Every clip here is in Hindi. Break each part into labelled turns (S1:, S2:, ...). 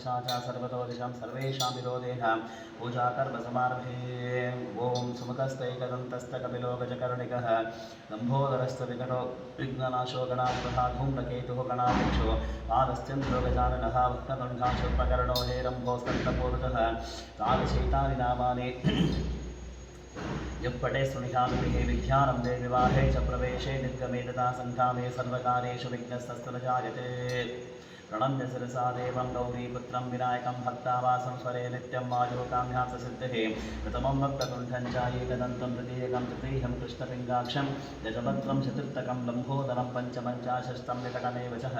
S1: पिशाचा सर्वेषां विरोधेन पूजाकर्मसमारभे। ॐ सुमुखस्तैकदन्तस्तकपिलो गजकर्णिकः लम्बोदरस्त विकटो विघ्ननाशो गणाधिपः धूम्रकेतुः गणाध्यक्षो पादश्चन्द्रो गजाननः भक्तकण्ठाशोपकरणो हेरम्भोस्तन्तपूर्वतः तादृशैतानि नामानि यः पटे विद्यारम्भे विवाहे च प्रवेशे निर्गमे तथा सङ्ग्रामे सर्वकारेषु विघ्नस्तस्तु न जायते प्रणम्य शिरसा देवं गौरीपुत्रं विनायकं भक्तावासं स्वरे नित्यं मायोकाम्याससिद्धिः प्रथमं भक्तकुण्ठं च एकदन्तं तृतीयकं तृतीयं कृष्णपिङ्गाक्षं यजभद्रं चतुर्थकं लम्भोदरं पञ्चमं च षष्ठं विकटमेव च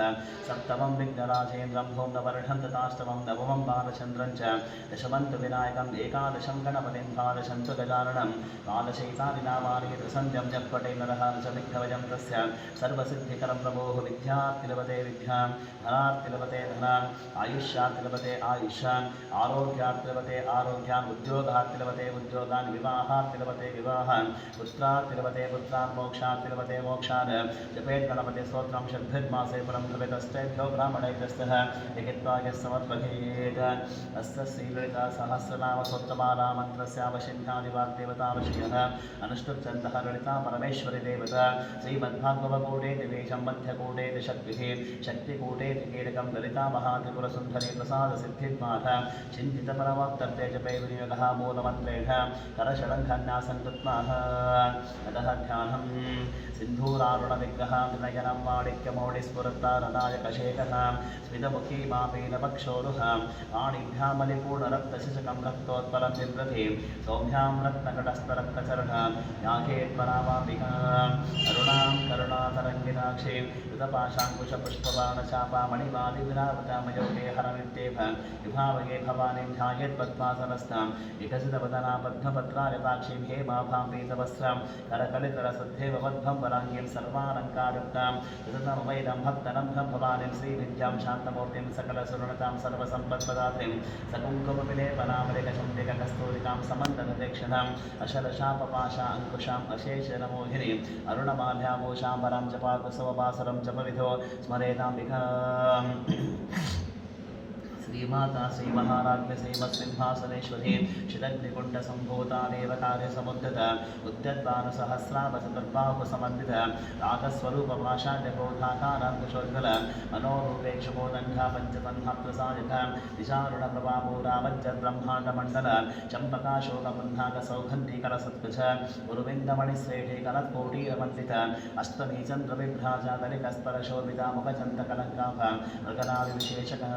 S1: सप्तमं विघ्नराजेन्द्रं भौम्नवर्षं तथाष्टमं नवमं बालचन्द्रं च दशमन्तु विनायकम् एकादशं गणपतिं द्वादशं तु गजाननं नामानि त्रिसन्ध्यं जपटे नरः च तस्य सर्वसिद्धिकरं प्रभोः विद्यार्तिलभते विद्यां धनार्तिलभते धनाम् आयुष्यार्तिलभते आयुष्यान् आरोग्यार्तिलभते आरोग्यान् उद्योगार्तिलभते उद्योगान् विवाहार्तिलभते विवाहान् पुत्रार्तिलभते पुत्रान् मोक्षार्तिलभते मोक्षान्। जपेत् गणपति स्तोत्रं षड्भिर्मासे परं भवेतस्तेभ्यो ललिता परमेश्वरी देवता श्रीमद्भागवकूटे दिवेशं मध्यकूटे शक्तिकूटे त्रिकीटकं ललिता महात्रिपुरसुन्दरी प्रसादसिद्धिर्माथ चिन्तितपरमाप्तर्ते जपे विनियोगः मूलमन्त्रेण करशलङ्घन्यासं कृत्वाः अतः ध्यानं सिन्धूरारुणविग्रहां नयनं माणिक्यमौडिस्फुरत्तारदायकशेखः स्मितमुखी मापीनपक्षोरुहां पाणिभ्यामलिपूर्णरक्तशिशकं रक्तोत्पलं बिभ्रति सौम्यां रत्नकटस्थरक्तचरणा याघेत्परामाम्बिका अरुणां करुणातरङ्गिताक्षीं कृतपाशाङ्कुशपुष्पबाणचापामणिवादिविरावतामयोगे हरमित्येव विभावगे भवानीं ध्यायेत्पद्मासनस्थां विकसितवदना पद्मपत्रायताक्षीं हेमाभां पीतवस्त्रां करकलितरसद्धेव वद्भं वराङ्गीं सर्वालङ्कारयुक्तां विदतमवैदं भक्तनन्दं भवानीं श्रीविद्यां शान्तमूर्तिं सकलसुरणतां सर्वसम्पत्पदात्रीं सकुङ्कुमविलेपनामलिकचण्डिककस्तूरिकां समन्दनदीक्षणाम् अशरशापपाशा अङ्कुशाम् अशेषनमोहिनीम् अरुणमाभ्याभूषाम्बरं च जपविधो स्मरेदाम्बिकाम् श्रीमाता श्रीमहाराज्ञ श्रीमत्सिंहासनेश्वरी शिदग्निकुण्डसम्भूता देवकार्यसमुद्यत उद्यद्भानुसहस्रावचतुर्बाहुसमन्वित रागस्वरूपपाषाढ्यबोधाकाराङ्कुशोज्वल मनोरूपेक्षुबोदण्डा पञ्चतन्मात्रसायित दिशारुणप्रभापूरावज्रब्रह्माण्डमण्डल चम्पकाशोकबन्धाकसौगन्धीकरसत्कुच गुरुविन्दमणिश्रेष्ठीकरत्कोटीरमण्डित अष्टमी चन्द्रविभ्राजादलिकस्परशोभिता मुखचन्दकलङ्काभ मृगनादिविशेषकः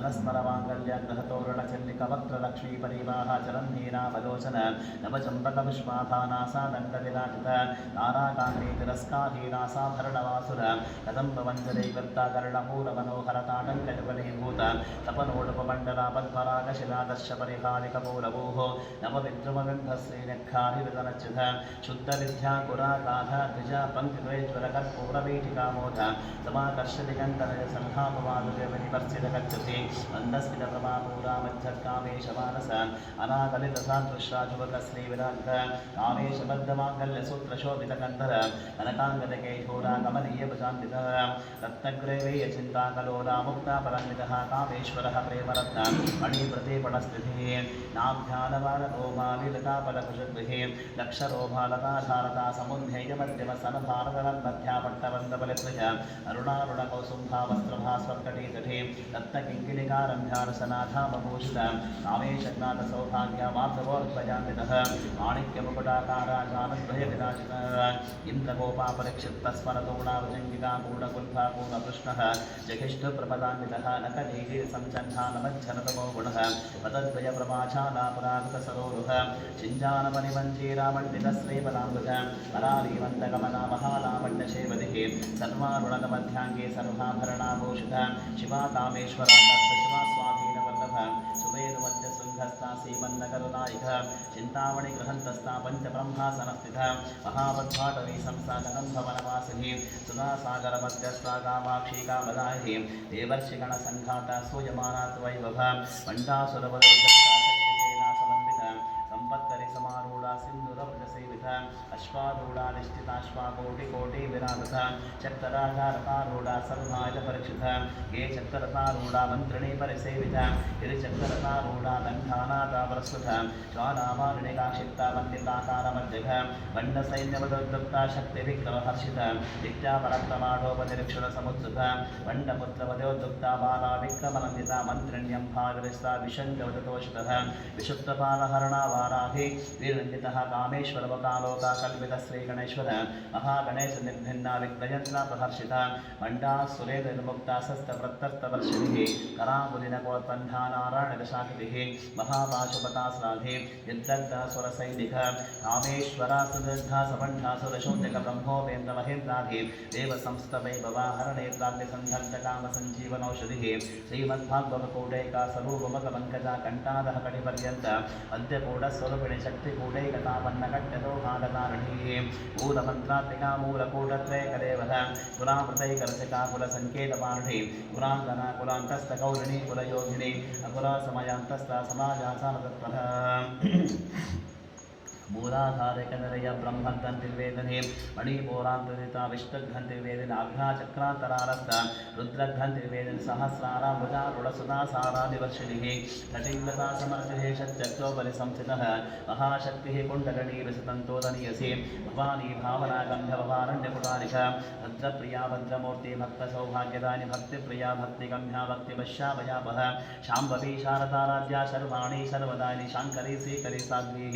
S1: मदनस्मरमाङ्गल्यग्रहतोरणचल्लिकवक्त्रलक्ष्मीपरिवाह चरन्नीरावलोचन नवचम्पकपुष्पाभानासा दण्डविराजित ताराकाङ्गी तिरस्कारीनासाभरणवासुर कदम्बवञ्जदैवत्ता कर्णपूरमनोहरताटङ्कजुगलीभूत तपनोडपमण्डलापद्भरागशिलादर्शपरिहारिकपूरभूः नवविद्रुमबिम्बश्रीनखारिविदनच्युत शुद्धविद्याकुरागाध द्विज पङ्क्तिद्वैज्वरकर्पूरवीटिकामोद समाकर्षदिगन्तनय सल्लापवादुर्यविनिवर्सितगच्छति मन्दस्मितप्रभापूरामज्जत्कामेशमानस अनाकलितसादृश्राजुवकश्रीविराजित कामेशबद्धमाङ्गल्यसूत्रशोभितकन्धर। कनकाङ्गदकेशोरा कमनीयभुजान्वितः रत्नग्रैवेयचिन्ताकलोला मुक्तापरन्वितः कामेश्वरः प्रेमरत्न। मणिप्रतिपणस्थितिः। नाभ्यानवानरोमालिलतापलकुशद्भिः लक्षरोभालताधारता समुद्धैर्यमध्यमसनभारतरन्मध्यापट्टवन्दबलित्वज अरुणारुणकौसुम्भावस्त्रभास्वर्कटीतटे रत्नकिङ्किलिकारम्भ्यारसनाथामभूषित कामेशज्ञातसौभाग्यमाधवोर्ध्वजान्वितः माणिक्यमुकुटाकाराजानद्वयविराजितः इन्द्रगोपापरिक्षिप्तस्मरतोणावजङ्गिका पूर्णकुल्भापूर्णकृष्णः जघिष्ठप्रपदान्वितः नकनीतिसञ्चन्ना नमच्छनतमो गुणः। पदद्वयप्रभाषालापरागतसरोरुह चिञ्जानमणिमञ्जीरामण्डितश्रीपदाम्बुज परालीवन्तगमना महालावण्यशेवदिः सर्वारुणमध्याङ्गे सर्वाभरणाभूषित शिवा कामेश्वरा పశువాస్వాధీన వల్లభ సువేదవద్య శృంగస్థ సీమన్నకరుణాయుధ చింతామణి గృహంతస్థ పంచబ్రహ్మాసనస్థిత మహావద్భాటవీ సంస్థాగతం భవనవాసిని సుధాసాగర మధ్యస్థ కామాక్షి కామదాహి దేవర్షిగణ సంఘాట సూయమానాత్ వైభవ మండాసురవరోజ సంపత్తరి సమారూఢ సింధు अश्वारूढा निश्चिताश्वाकोटिकोटि विराजत। चक्रराजारतारूढा सर्वायुध परीक्षित ये चक्ररतारूढा मन्त्रिणी परिसेवित। गिरिचक्ररतारूढा दण्डानाथा प्रस्तुत ज्वालामालिनिकाक्षिप्ता वन्दिताकारमध्यग। वण्डसैन्यवदोद्युक्ता शक्तिविक्रमहर्षित नित्यापरक्रमाढोपनिरीक्षण समुत्सुत वण्डपुत्रवदोद्युक्ता बाला विक्रमनन्दिता मन्त्रिण्यं भागरिस्ता विशङ्कवदतोषितः विशुद्धपालहरणा वाराहि विरञ्जितः कामेश्वरवकालोका శ్రీ శ్రీగణేశ్వర మహాగణేశ నిర్భిన్న విఘ్నయంత్ర ప్రదర్శిత మండా సురేంద్ర నిర్ముక్త సస్తవ్రత్తర్తవర్షిభి కరాములిన కోత్పంధా నారాయణ దశాఖిభి మహాపాశుపతాశ్రాధి యద్దంత సురసైనిక కామేశ్వర సుదర్ధ సమంఠా సురశౌండిక బ్రహ్మోపేంద్ర మహేంద్రాధి దేవ సంస్థవై భవాహరణే ప్రాప్య సంధంత కామ సంజీవనౌషధి శ్రీమద్భాగవకూటైక సరూపమక పంకజ కంఠాదహ కటి పర్యంత అద్య స్వరూపిణి శక్తి కట్టతో భాగతారణ शक्तिकूटैकतापन्नकट्यदोहादकारणीः मूलमन्त्रात्मिका मूलकूटत्रयकदेवः कुलामृतैकरसिका कुलसङ्केतपारणी कुलाङ्गना कुलान्तस्तकौरिणी कुलयोगिनी अकुलासमयान्तस्था समाजासानतत्परः मूलाधारकनरय ब्रह्मग्रन्थिर्वेदने मणिपूरान्तरिता विष्णुग्रन्थिर्वेदन अघ्राचक्रान्तरारस्थ रुद्रग्रन्थिर्वेदन सहस्राराम्बुजारुणसुधासारादिवर्षिणिः कटिङ्गता समर्थिः षट्चत्रोपरि संस्थितः महाशक्तिः कुण्डलिनी विसतन्तोदनीयसे भवानी भावनागन्धभवारण्यपुरारिक भद्रप्रिया भद्रमूर्ति भक्तसौभाग्यदानि भक्तिप्रिया, भक्तिगम्या भक्तिवश्याभयापः शाम्भवी शारदाराध्या, शर्वाणी सर्वदानि शाङ्करी, श्रीकरी, साध्वीः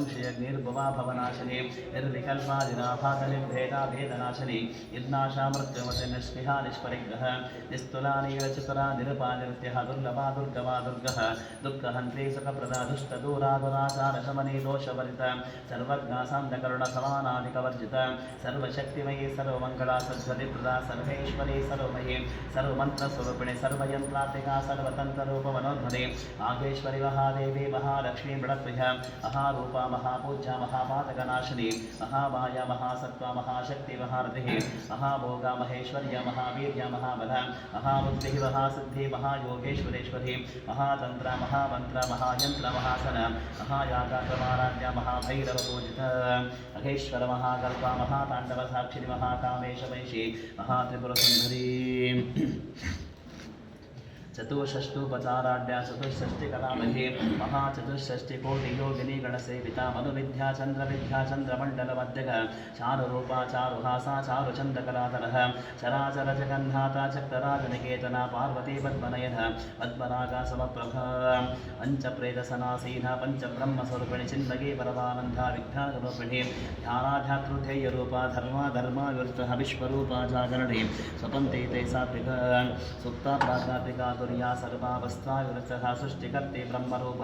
S1: संशय निर्भवा भवनाशिनी निर्विकल्पा निराभात निर्भेदा भेदनाशिनी निर्नाशा मृत्युमति निष्पिहा निष्परिग्रह निस्तुला नीलचतुरा निरुपा नित्यः दुर्लभा दुर्गमा दुर्गः दुःखहन्त्री सुखप्रदा दुष्टदूरा दुराचार शमनी दोषवरित सर्वज्ञासान्तकरुण समानाधिकवर्जित सर्वशक्तिमयी सर्वमङ्गला सद्गतिप्रदा सर्वेश्वरी सर्वमयी, सर्वमन्त्रस्वरूपिणि, सर्वयन्त्रात्मिका, सर्वतन्त्ररूपमनोध्वनि, नागेश्वरि महादेवी, महालक्ष्मी मृडप्रिय महारूपा మహాపూజ్య మహాపాతకనాశిని మహామాయ మహాసత్వ మహాశక్తి మహారథి మహాభోగ మహేశ్వర్య మహావీర్య మహాబల మహాబుద్ధి మహాసిద్ధి మహాయోగేశ్వరేశ్వరి మహాతంత్ర మహామంత్ర మహాయంత్ర మహాసన మహాయాగాకమారాధ్య మహాభైరవ పూజిత మహేశ్వర మహాకల్ప మహాతాండవ సాక్షిని మహాకామేశమైషి మహాత్రిపుర సుందరీ. गणसेविता मनुविद्या चन्द्रविद्या चन्द्रमण्डलमध्यग चारुरूपा चारुहासा चारुचन्द्रकलाधरः चराचरजगन्नाथा चक्रराजनिकेतना पार्वती पद्मनयन पद्मनागा समप्रभ पञ्चप्रेतसनासीना पञ्चब्रह्मस्वरूपिणि चिन्मयी परमानन्दा विद्यारूपिणि ध्यानाध्यातृध्येयरूपा धर्मा धर्मा विवृतः विश्वरूपा जागरणे स्वपन्ते ते सात्विक सुप्ता प्राज्ञात्मिका तुर्या सर्वावस्था सृष्टिकर्ते ब्रह्मरूप।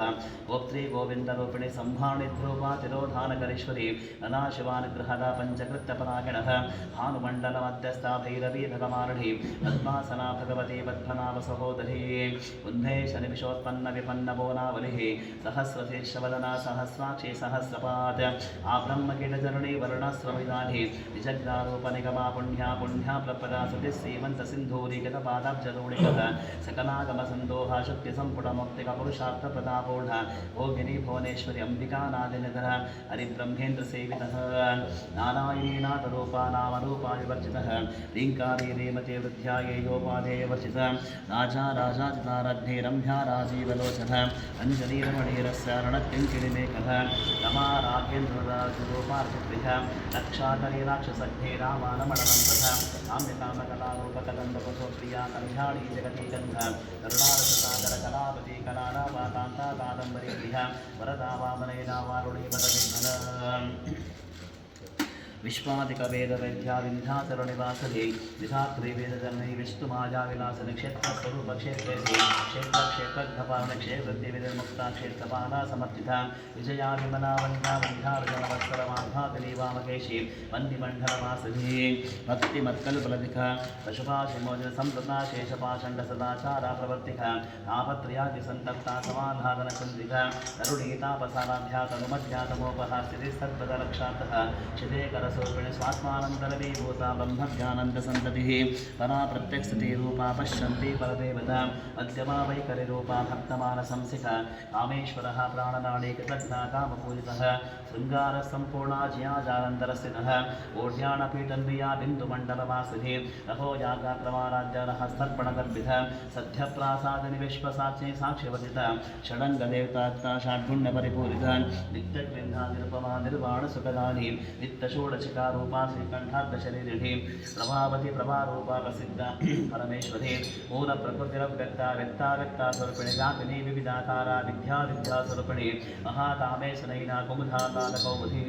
S1: गोप्त्री गोविन्दरूपिणि संहाणिद्रूपा तिरोधानकरीश्वरी। अनाशिवानुग्रहदा पञ्चकृत्यपरागिणः भानुमण्डलमध्यस्था भैरवी भगमारुढी पद्मासना भगवती पद्मनाभ सहोदरी उन्मेषनिमिषोत्पन्न विपन्नबोनावलिः सहस्रशीर्षवदना सहस्राक्षी सहस्रपाद। आब्रह्मकीटचरणी वर्णस्रविधानि निजग्रारूपनिगमा पुण्या पुण्या प्रपदा सति श्रीमन्तसिन्धूरीगतपादाब्जलोणिकः सकलागमसन्दोहा शक्तिसम्पुटमुक्तिकपुरुषार्थप्रदापूढ भोगिनी भुवनेश्वरी अम्बिकानादिनिधर हरिब्रह्मेन्द्रसेवितः। नारायणी नाथरूपा नामरूपा विवर्जितः लीङ्कारी रेमते वृद्ध्यायेयोपाधेयवर्जित राजा राजाचितारध्ने रम्या राजीवलोचनः अञ्जलीरमणीरस्य रणत्यङ्किणिमेकः रमा राघेन्द्रराजरूपार्थिप्रियः रक्षाकरी राक्षसघ्ने रामानमणनन्तः काम्यकामकलारूपकदण्डकुसुप्रिया कल्याणी जगती गन्ध கருணாரசாகர கலாபதி கலாடாபா தாந்தா காதம்பரி பிரியா வரதா வாமனை நாவாருடைய பதவி विधात्री वेदजननी विष्णुमायाविलासनक्षेत्रस्वरूपक्षेत्रे क्षेत्रक्षेत्रघपालक्षेत्रद्यविनिर्मुक्ता क्षेत्रपाला समर्थिता विजयाभिमना वन्धा वन्धार्जनवत्सरमाधातिनी वामकेशी वन्दिमण्डलवासनी भक्तिमत्कल्पलधिक पशुभाषिमोजन सम्प्रता शेषपाषण्ड सदाचारा प्रवर्तिक आपत्रयादि सन्तप्ता समाधानचन्द्रिका तरुणीतापसाराध्या तनुमध्यातमोपहा स्थितिस्तद्वदलक्षातः शिदेकरसूपिणि स्वात्मानन्दरवीभूता ब्रह्मज्ञानन्दसन्ततिः परा प्रत्यक्षतिरूपा पश्यन्ति परदेवता। मध्यमा वैकरिरूपा भक्तमानसंसिका कामेश्वरः प्राणनाडी कृतज्ञा कामपूजितः। शृङ्गारसम्पूर्णा जियाजालन्तरस्थितः ओढ्याणपीठन्विया बिन्दुमण्डलवासिनी। रहो यागाक्रमाराज्यनः स्तर्पणगर्भितः सद्यप्रासादिनि विश्वसाक्षी षडङ्गदेवतात्ता षड्गुण्यपरिपूरित नित्यग्विन्धा निरुपमा, निर्वाणसुखदानी। नित्यषोडशिकारूपा श्रीकण्ठार्थशरीरिणी प्रभावती प्रभारूपा प्रसिद्ध परमेश्वरी, मूलप्रकृतिरव्यक्ता, व्यक्ता व्यक्ता स्वरूपिणि व्यापिनी विविधाकारा, विद्या विद्यास्वरूपिणि महाकामेशनैना कुमुधातालकौमुधी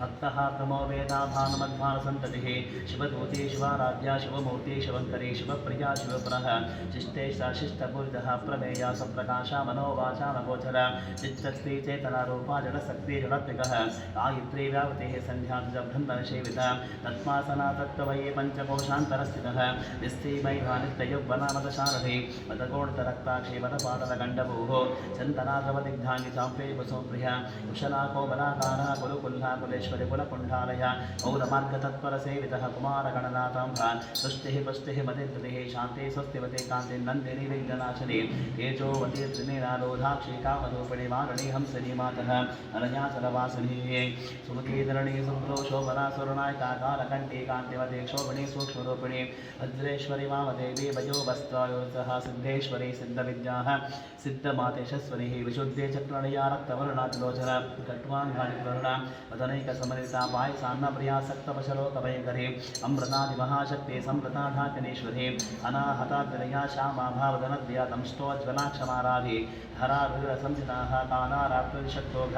S1: भक्तः तमो वेदा भानुमध्वानसन्ततिः शिवदूती, शिवाराध्या, शिवमूर्ति शिवङ्करी शिवप्रिया, शिवपुरः शिष्टे शिष्टपूरितः, प्रमेया, सप्रकाशा, मनोवाचा नगोचर चित्तस्त्री चेतनारूपा जडशक्ति, जडत्विकः, गायत्री, व्यावतेः सन्ध्याब्रह्मणसेविता तत्मासना तत्त्वये पञ्चकोशान्तरस्थितः निस्तीमैहा नित्ययुग्वनामदशारथि मदकोणतरक्ताक्षे वदपाटलगण्डभूः चन्दनाद्रवदिग्धाङ्गि चाम्पे वसुप्रिय कुशलाकोबलाकारः कुलुकुल्ला कुलेश्वरि कुलकुण्ठालय पौरमार्गतत्परसेवितः कुमारगणनाथाम्भ तुष्टिः पुष्टिः मदिर्गतिः शान्ति स्वस्तिवते कान्ति नन्दिनी विघ्ननाशिनी तेजोवती त्रिनिरालोधाक्षी कामरूपिणी हंसनी मातः अनन्याचलवासिनी सुमतीधरणी सुप्रो कालकण्ठी कान्तिवते क्षोभणी सूक्ष्मरूपिणी वज्रेश्वरी वामदेवी वयो वस्त्रायोसः सिद्धेश्वरी सिद्धविद्याः सिद्धमातेशस्वरी विशुद्धे चक्रणया रक्तवर्णातिलोचन कट्वाङ्गादिवर्ण वदनैकसमरिता पायसान्नप्रिया अमृतादिमहाशक्ति सम्प्रता ढाकनेश्वरी अनाहताग्रया श्यामा भावदनद्या दंष्टोज्ज्वलाक्षमाराधि धरारुरसंसिताः कानारात्रिशक्तोघ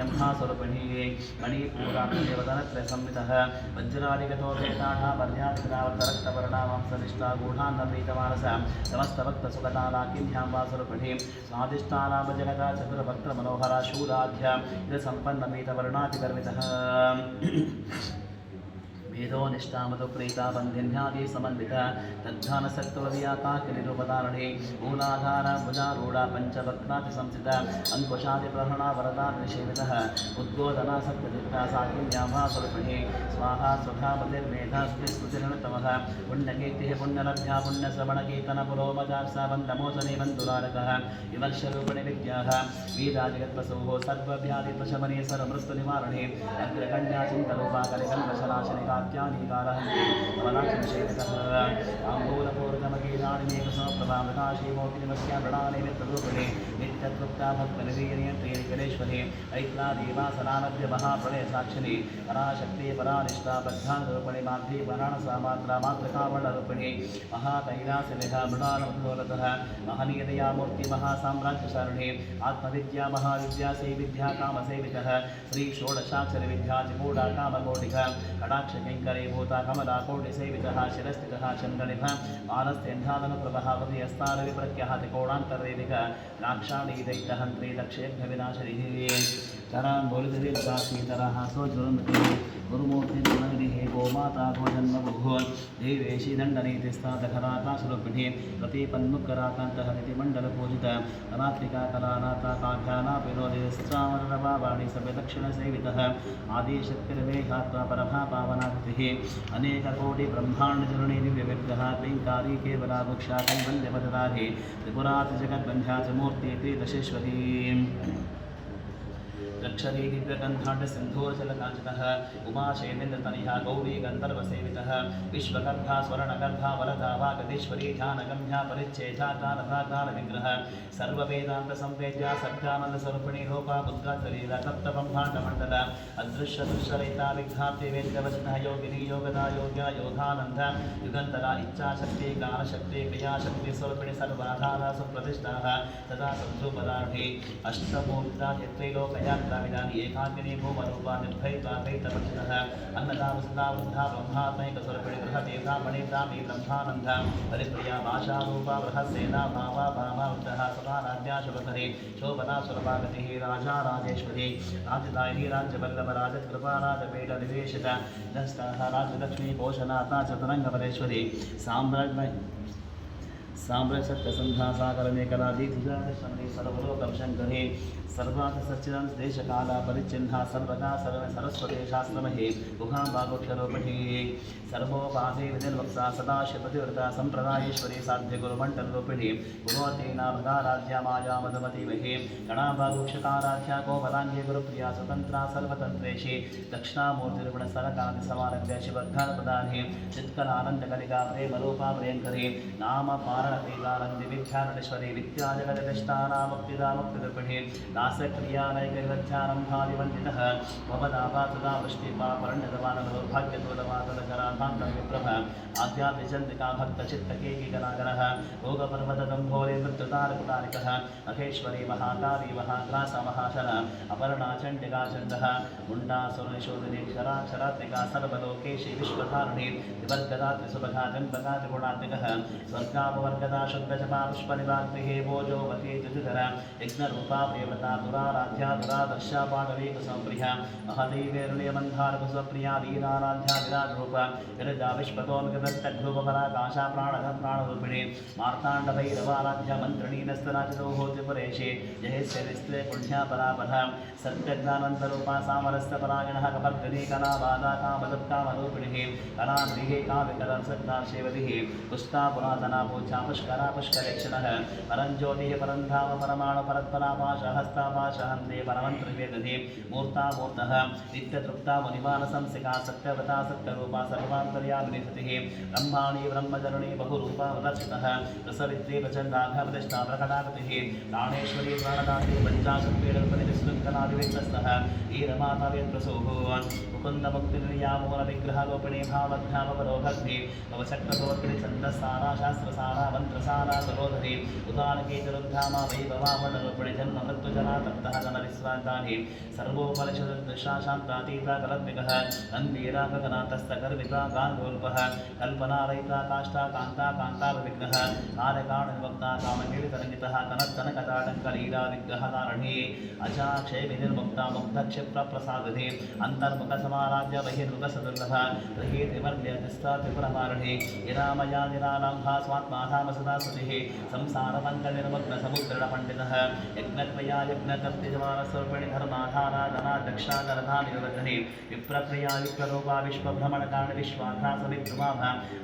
S1: स्वसिद्धोदरात्रिमहावीरेन्द्रवरद राज्ञ्यम्भास्वरूपिणी मणिपूरात्रिवदनत्रयसंवितः वज्रादिगतो वेदाः पर्यादिग्रावतरक्तवर्णामांसनिष्ठा गूढान्नप्रीतमानस समस्तभक्तसुगतालाकिन्यां वा स्वरूपिणी स्वादिष्टानामजगता चतुरभक्तमनोहरा शूलाध्य इदसम्पन्नमीतवर्णातिगर्वितः वेदो निष्ठामतो प्रेता बन्धिन्यादि समन्वित तद्धानसक्तवदीयाकाकिनिरूपधारणे मूलाधार भुजारूढा पञ्चभक्ताति संस्थित अङ्कुशादिप्रहणा वरदानिषेवितः उद्गोधना सप्तचित्ता साकिन्याभा स्वरूपिणी स्वाहा सुधा मतिर्मेधा स्मृतिरणतमः पुण्यकीर्तिः पुण्यलभ्या पुण्यश्रवणकीर्तनपुरोमजार्सा बन्धमोचने बन्धुरारकः विमर्शरूपिणि विद्याः वीराजगत्पशुः सर्वव्याधित्वशमने सर्वमृत्युनिवारणे अग्रकन्या चिन्तरूपा సత్యాధికారः కమలాక్షేకర ఆంబూలపూర్ణమగీతాన్ని సమప్రభా ప్రకాశీమోకిమస్య ప్రణాళి తదుపరి भक्तनिधीयनियन्त्रेणिकलेश्वरे ऐक्ला देवासनानद्य महाप्रलय साक्षिणि, पराशक्ति, परानिष्ठा बद्धानुरूपिणि माध्वी पराणसा मात्रा मातृकावर्णरूपिणि महाकैलासनिः मृणानमधोलतः महनीयतया मूर्ति महासाम्राज्यशरणे आत्मविद्या महाविद्या सेविद्या कामसेवितः श्रीषोडशाक्षर विद्या त्रिकूटा कामकोटिः कटाक्षकिङ्करे भूता, कमला कोटिसेवितः शिरस्थितः चन्द्रनिभ मानस्तेन्धादनुप्रभः हृदयस्तारविप्रत्यः त्रिकोणान्तर्वेदिक लाक्षाणी दैत्यहन्त्री दक्षेभ्यविनाशनिः कराम्बोलिदिर्दासीतरः सोज्वलन्ति गुरुमूर्तिर्गुणनिधिः गोमाता गोजन्मबुभुः देवेशी दण्डनीतिस्तादखरातासुरपिठे प्रतीपन्मुखराकान्तः नितिमण्डलपूजित रात्रिका कलानाथा काभ्याना विनोदिस्त्रावरवाणि सव्यदक्षिणसेवितः आदिशक्तिर्वेहात्मा परभा पावनाकृतिः अनेककोटिब्रह्माण्डजननी दिव्यविग्रहा क्लीङ्कारी केवला वृक्षा कैवल्यपदराधे त्रिपुरातिजगद्बन्ध्या च मूर्ति त्रिदशेश्वरी रक्षरी दिव्यगन्धाण्ड सिन्धूरजलकाञ्चितः उमाशेन्द्रतनया गौरी गन्धर्वसेवितः विश्वगर्भा, स्वर्णगर्भा, वरदा वागदीश्वरी ध्यानगम्या परिच्छेदा कालभाकालविग्रह सर्ववेदान्तसंवेद्या, सत्यानन्दस्वरूपिणी रूपा बुद्धाचलीला सप्तब्रह्माण्डमण्डल अदृश्यदृश्यरहिता विघ्नाप्ति योगिनी, योगदा, योग्या योधानन्द युगन्धरा इच्छाशक्ति, ज्ञानशक्ति, क्रियाशक्ति सर्वाधारा, सुप्रतिष्ठाः तदा सन्धुपदार्थे अष्टमूर्ता एकाग्नि भूमरूपा निर्भयित्वा द्वैतपक्षतः अन्नदा वसुधा वृद्धा ब्रह्मात्मैकस्वरूपिणी बृहदेवता मणिब्राह्मी ब्रह्मानन्द परिप्रिया भाषारूपा बृहस्सेना भावा भामा वृद्धः समाराध्या शुभकरे शोभना सुरभागतिः राजा राजेश्वरी राजदायिनी राज्यवल्लभ राजकृपा राजपीठ निवेशित दस्तः राजलक्ष्मी साम्राज्यसन्ध्यासागरमेकलादीक्षुजातश्रमणे सर्वलोकं शङ्करे सर्वाथ सच्चिदां देशकाला परिचिह्ना सर्वदा सर्व सरस्वते शास्त्रमहे गुहां सर्वोपाधे विनिर्वक्ता सदाशिवतिव्रता सम्प्रदायेश्वरी साध्य गुरुमण्डलरूपिणी गुणवतीनाभगाराध्या माया मदमतीमहे गणाभागोक्षकाराध्या गोपदाङ्गे गुरुप्रिया स्वतन्त्रा सर्वतन्त्रेषि दक्षिणामूर्तिरुगुणसरकान्तिसमारभ्य शिवघ्नप्रदाने चित्कलानन्दकलिका प्रेमरूपा प्रियङ्करे नाम पारणतीकानन्दि विद्यानटेश्वरी विद्याजगदष्टानामुक्तिदामुक्तिरूपिणी दासक्रियानैकविध्यानं भादिवन्दितः भवदापा तदा वृष्टिपापरण्यदवानदौर्भाग्यदूरवातदकराभान्तविप्रभ आध्यात्मिचन्द्रिका भक्तचित्तकेकिकनागरः भोगपर्वतदम्भोरे मृत्युतारकुटारिकः अखेश्वरी महाकाली महाग्रास महाशर अपर्णा चण्डिका चण्डः मुण्डासुरनिशोधिनी क्षराक्षरात्मिका सर्वलोकेशी विश्वधारिणी विवर्गदा त्रिसुभगा जन्मगा भोजोवती द्विधर यज्ञरूपा प्रियव्रता दुराराध्या दुरादर्शा पाटवीकसंप्रिया महदैवेरुण्यमन्धारकुसप्रिया वीराराध्या विराजरूप। विरजा विश्वतोन्गदत्तध्रुवपराकाशा प्राणध प्राणरूपिणी मार्ताण्डभैरवाराध्या मन्त्रिणी नस्तराजितो होतिपुरेशे जयस्यरिस्त्रे पुण्या परापथ सत्यज्ञानन्तरूपा सामरस्यपरायणः कपर्दिनी कलाबाधा कामदत्कामरूपिणिः कलान्द्रिये काव्यकलसत्ताशेवतिः पुष्टा पुरातना पूजा पुष्करा पुष्करेक्षणः परञ्ज्योतिः परन्धाम परमाणु परत्परापाशहस्तापाशहन्ते परमन्त्रवेदधे मूर्ता, मूर्तः। नित्यतृप्ता मुनिमानसंसिका सत्यव्रता, सत्यरूपा सर्वान्तर्यामिनिधतिः ब्रह्माणि ब्रह्मजननी बहुरूपा वदर्शितः प्रसवित्री प्रचण्डाघप्रतिष्ठा प्रकटाकृतिः प्राणेश्वरी प्राणदाति पञ्चाशत्पीडल्पनिविशृङ्खलादिविग्रस्तः वीरमातावेन्द्रसोः मुकुन्दमुक्तिनिर्यामूलविग्रहलोपिणी भावध्यामपरोभग्नि भवचक्रसोत्रि छन्दस्सारा शास्त्रसारा मन्त्रसारा सरोधरी उदानकी चरुद्धामा जन्म मृत्युजना तप्तः गणविश्वान्तानि सर्वोपनिषदृशा शान्तातीता कलत्मिकः नन्दीरागगनाथस्तगर्विता गान्धोल्पः कल्पनारहिता काष्ठा कान्ता कान्तारविग्रह कार्यकारणनिवक्ता कामकीर्तनगितः कनत्तनकटाटङ्कलीला विग्रहधारणी अजाक्षय विनिर्मुक्ता गृहीतिवर्ण्यतिस्ता त्रिपुरमारणे निरामया निरालम्भा स्वात्माधाम सदा सुतिः संसारपन्तनिर्मग्नसमुद्रणपण्डितः यज्ञक्रिया यज्ञकर्तिजमानस्वरूपिणि धर्माधारा धना दक्षा दरधानिर्वचने विप्रक्रिया विप्ररूपा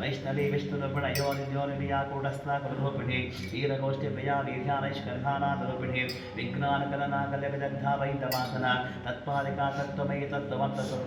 S1: वैष्णवी वीरगोष्ठिप्रिया तत्पादिका तत्त्वमयि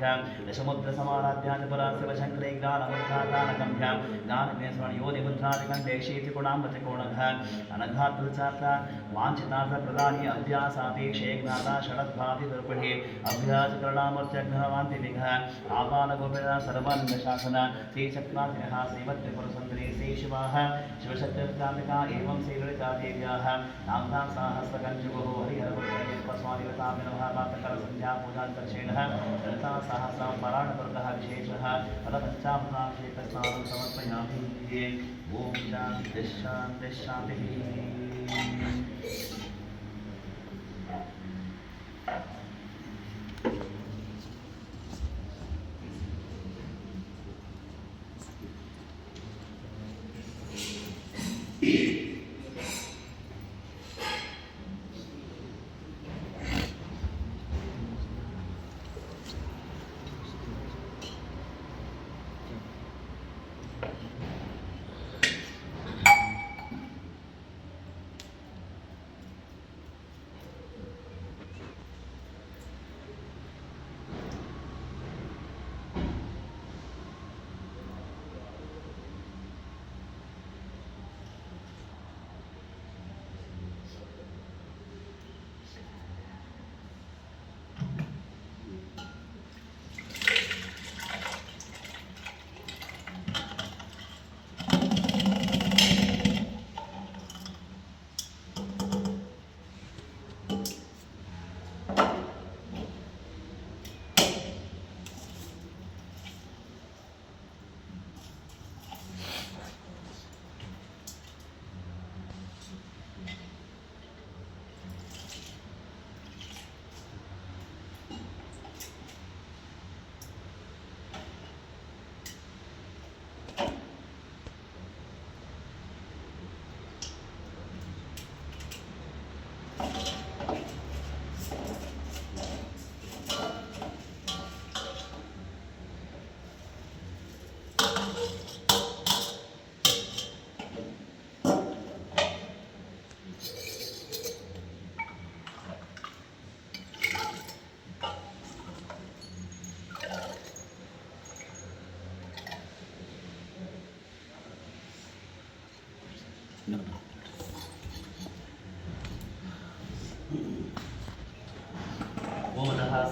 S1: दशमुद्र समाराध्या त्रिपुरा शिवशङ्करे गानमुद्धा गानगम्भ्या गानमे स्वर्णयोनिमुद्रादिकण्डेशीति गुणामृतिकोणः अनघात्मचार्थ वाञ्छितार्थप्रदानि अभ्यासापेक्षेज्ञाता षडद्भातिदर्पणे आपालगोपिता सर्वानन्दशासन श्रीचक्राग्रः श्रीमत्रिपुरसुन्दरी श्रीशिवाः शिवशक्तिर्जामिका एवं श्रीललिता नाम्नां साहस्रकञ्जुगुः हरिहरपुत्रस्वामिवतामिनः प्रातःकरसन्ध्यापूजान्तर्षेणः ललिता सहस्रां पराणपुरतः विशेषः फलपञ्चामृताभिषेकस्नानं समर्पयामि ॐ शान्तिः।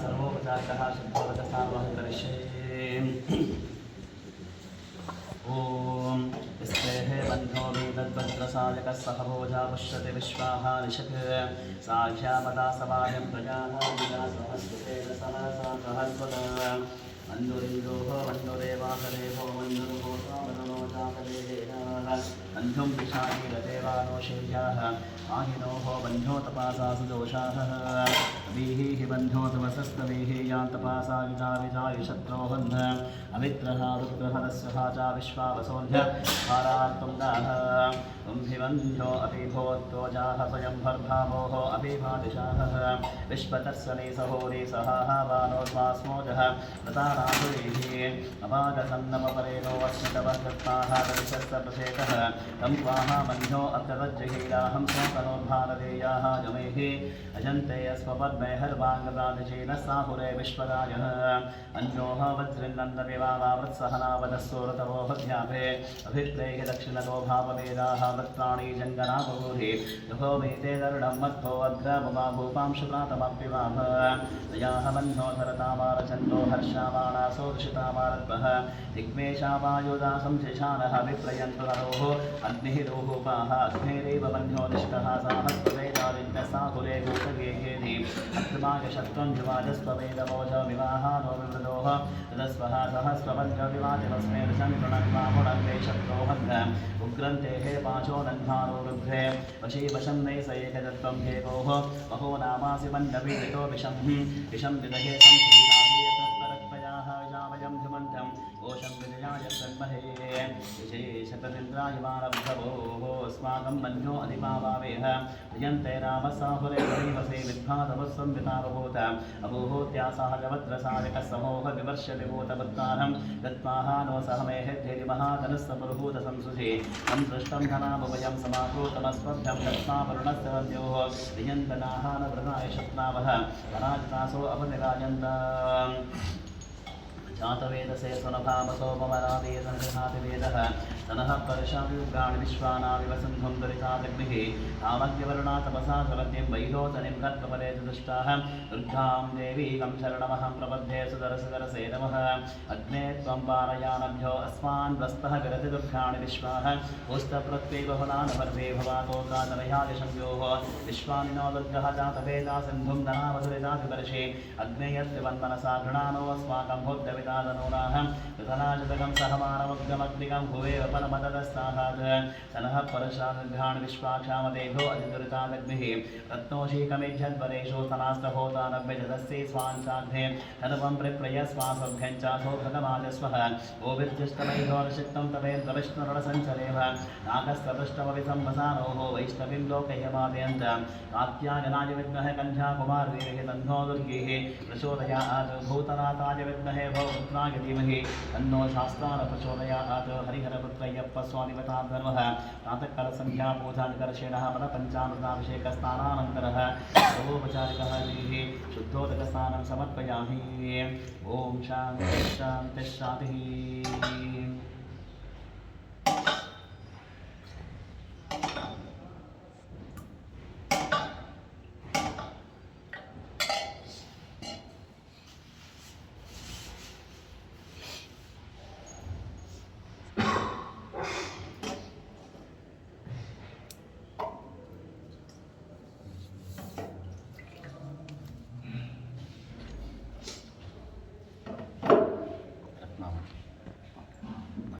S1: शान्तिः शान्तिः ओमतः सर्वोपचारकः शुद्धवतसावः करिष्ये ॐ स्तेः बन्धो वेदद्वज्रसायकः सह भोजा पुष्यते विश्वाः निशत् साख्यामता सवायं प्रजाः विलासहस्तेन सहसा सहस्वता मन्दुरीरोः मन्दुरेवासदेवो मन्दुरुभूतो मनो जातदेवेनाः बन्धुं विषाहीरदेवानो शेयाः आहिनोः बन्धो तपासा सुदोषाः वीः बन्धो तमसस्तवीः यान्तपासा विजा विजाय शत्रोहन् अमित्रः रुद्रहरस्वः च विश्वावसोऽध्य हारात्वं दाः कुम्भिबन्धो अपि भोत्वजाः स्वयं भर्भावोः अपि भादिशाः विश्वतस्सने सहोरे सहाः बालोद्वास्मोजः प्रताराधुरीः अपादसन्नमपरेणो अस्मितवः दत्ताः कविशस्तप्रशेकः तं स्वाहा बन्धो अत्रवज्जहीराहं स्वतनोद्भारदेयाः जमेः। अजन्ते अस्मपद्मे हर्वाङ्गराधिचेन साहुरे विश्वदायः अन्योः वज्रिन्दन्नविवावावृत्सहनावदस्सोरतवोऽध्यापे अभिप्रेः दक्षिणतो भाववेदाः वृत्राणि जङ्गनाबभूरि युहो मेते दरुणं मध्वो अग्रममा भूपांशुप्रातमप्यवाभ तयाः बन्धो धरतामारचन्दो हर्षामाणासो दृशितामारत्वः दिग्मेशावायुधा संशिशानः विप्रयन्तु नरोः। अग्निः रोहोपाः अग्नेरेव बन्धो निष्ठः साहस्वेदारिण्यसाकुले भूतगेहेनि अक्रमाय शत्रुं जुवाजस्त्ववेदमोजमिवाहानो विवृदोः तदस्वः सहस्रवज्रविवादिमस्मे दशङ्गृणन्मामुणन्वे शत्रोहन् उग्रन्तेः पाशो नन्धानो रुद्रे। वशी वशं नै स एकदत्तं हेगोः महो नामासि मन्नवीरितो विषं विषं विदहे संश्रीकाभियतत्परत्पयाः विशेषतनिन्द्राय मानभवोः अस्माकं मन्यो अधिमावावेह प्रियन्ते रामसाहुरे गरीमसे विद्भातवस्संवितावभूत अभूभूत्यासाहजवद्रसायकः समोह विवर्ष विभूतवत्तारं दत्माः नो सहमेः धेरिमहाधनस्समरुभूतसंसुषे तं दृष्टं धनामवयं समाहूतमस्मभ्यं दत्तावरुणस्य वन्द्योः प्रियन्तनाः न शत्नावः। पराजितासो अपनिराजन्त जातवेदसे स्वनभामसोपमरावेदनृहातिवेदः तनः परशायुगाणि विश्वानाविव सिन्धुं दुरितादग्निः कामज्ञवर्णा तपसा स्वरद्यं वैरोचनिं तत्त्वपदे च दुष्टाः दुर्गां देवीकं शरणमहं प्रपद्ये सुदरसुदरसे नमः। अग्ने त्वं पारयानभ्यो अस्मान् वस्तः विरति दुर्गाणि विश्वाः। पुस्तप्रत्येकहुलानपर्वे भवातो कातरयादिशम्योः विश्वानिनो दुर्गः जातवेदा सिन्धुं धनावसुरितादिवर्षे अग्नेयत्रिवन्मनसा गृणानो अस्माकं भोग्यवितादनूनाः कृतनाशतकं सहमानमुग्गमग्निकं भुवेव परमददस्ताहात् सनः परशानुघ्राण विश्वाक्षामदेभो अधिदुरितादग्निः रत्नोषीकमेध्यद्वरेषु स्तनास्तहोतानव्यजदस्ये स्वाञ्चाग्ने तनुवं प्रप्रय स्वासभ्यं विद्महे कन्याकुमारवीरिः तन्नो दुर्गेः। प्रचोदयात् भूतनाथाय विद्महे भवपुत्राय धीमहि तन्नो शास्त्रान् प्रचोदयात् हरिहरपुत्रय्यप्प स्वामिवताधर्मः प्रातःकालसन्ध्यापूजानिकर्षेणः पदपञ्चामृताभिषेकस्नानानन्तरः सर्वोपचारिकः देहे शुद्धोदकस्नानं समर्पयामि। ॐ शान्तिः शान्तिः।